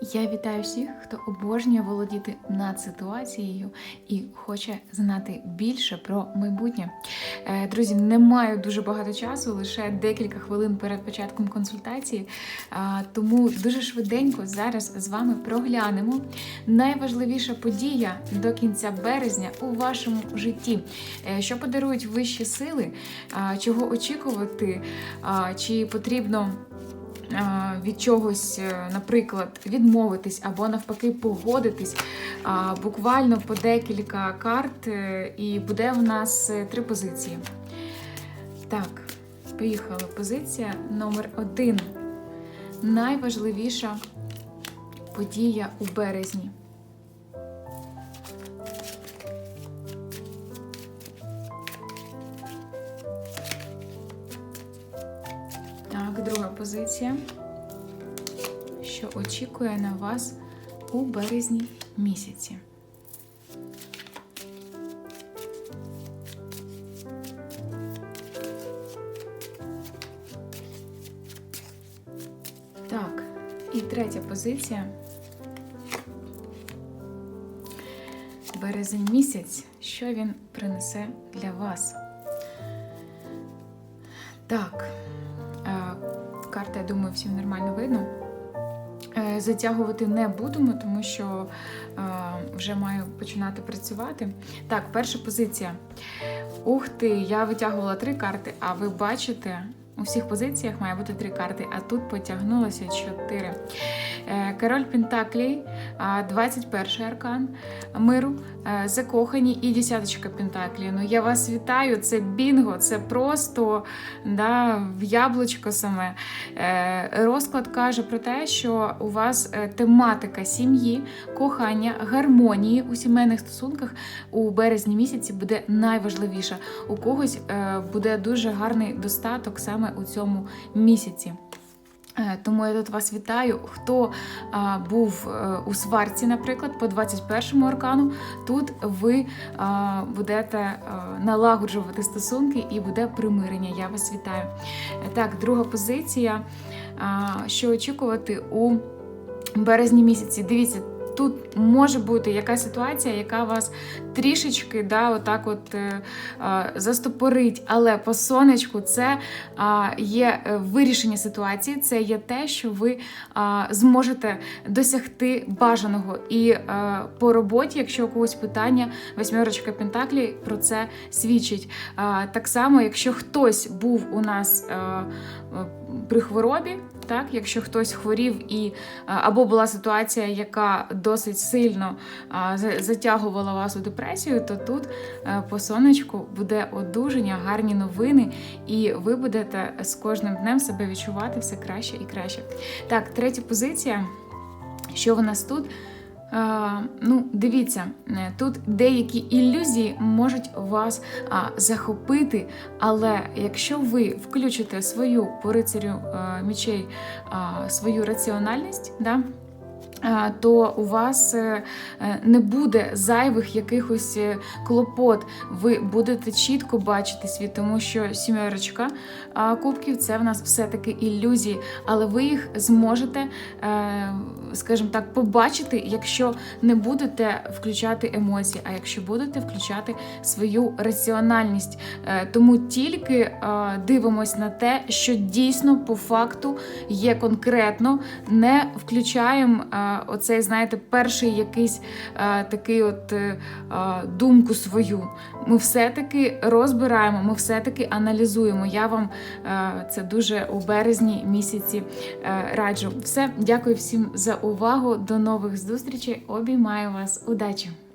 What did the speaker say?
Я вітаю всіх, хто обожнює володіти над ситуацією і хоче знати більше про майбутнє. Е, Друзі, не маю дуже багато часу, лише декілька хвилин перед початком консультації. Тому дуже швиденько зараз з вами проглянемо найважливіша подія до кінця березня у вашому житті. Е, Що подарують вищі сили, чого очікувати, чи потрібно від чогось, е, наприклад, відмовитись або навпаки погодитись. Буквально по декілька карт, е, і буде в нас е, три позиції. Так, поїхала. Позиція номер один. Найважливіша подія у березні. Так, друга позиція. Що очікує на вас у березні місяці? Так, і третя позиція. Березень місяць. Що він принесе для вас? Так. Карта, я думаю, всім нормально видно. Е, Затягувати не будемо, тому що е, вже маю починати працювати. Так, перша позиція. Ух ти, я витягувала три карти, а ви бачите, у всіх позиціях має бути три карти, а тут потягнулося чотири. Е, Король Пентаклей, 21 аркан миру, е, закохані і десяточка Пентаклі. Ну я вас вітаю, це бінго, це просто да, яблучко саме. Е, Розклад каже про те, що у вас тематика сім'ї, кохання, гармонії у сімейних стосунках у березні місяці буде найважливіша. У когось буде дуже гарний достаток саме у цьому місяці. Е, Тому я тут вас вітаю. Хто а, був е, у сварці, наприклад, по 21-му аркану, тут ви а, будете а, налагоджувати стосунки і буде примирення. Я вас вітаю. Е, Так, друга позиція. А, що очікувати у березні місяці? Дивіться. Тут може бути якась ситуація, яка вас трішечки да, отак от, е, застопорить, але по сонечку це є е, вирішення ситуації, це є те, що ви зможете досягти бажаного. І е, по роботі, якщо у когось питання, восьмерочка Пентаклі про це свідчить. Так само, якщо хтось був у нас. При хворобі, так, якщо хтось хворів і або була ситуація, яка досить сильно затягувала вас у депресію, то тут е, по сонечку буде одужання, гарні новини, і ви будете з кожним днем себе відчувати все краще і краще. Так, третя позиція. Що в нас тут? Ну, дивіться, е, тут деякі ілюзії можуть вас а, захопити, але якщо ви включите свою по рицарю е, мічей а, свою раціональність, да, а, то у вас е, е, не буде зайвих якихось е, клопот. Ви будете чітко бачити світ, тому що сімерочка кубків це в нас все-таки ілюзії, але ви їх зможете, скажімо так, побачити, якщо не будете включати емоції, а якщо будете включати свою раціональність. Тому тільки дивимось на те, що дійсно по факту є конкретно, не включаємо оцей, знаєте, перший якийсь е, такий от е, е, думку свою. Ми все-таки розбираємо, ми все-таки аналізуємо. Я вам е, це дуже у березні місяці е, раджу. Все, дякую всім за увагу. До нових зустрічей. Обіймаю вас. Удачі!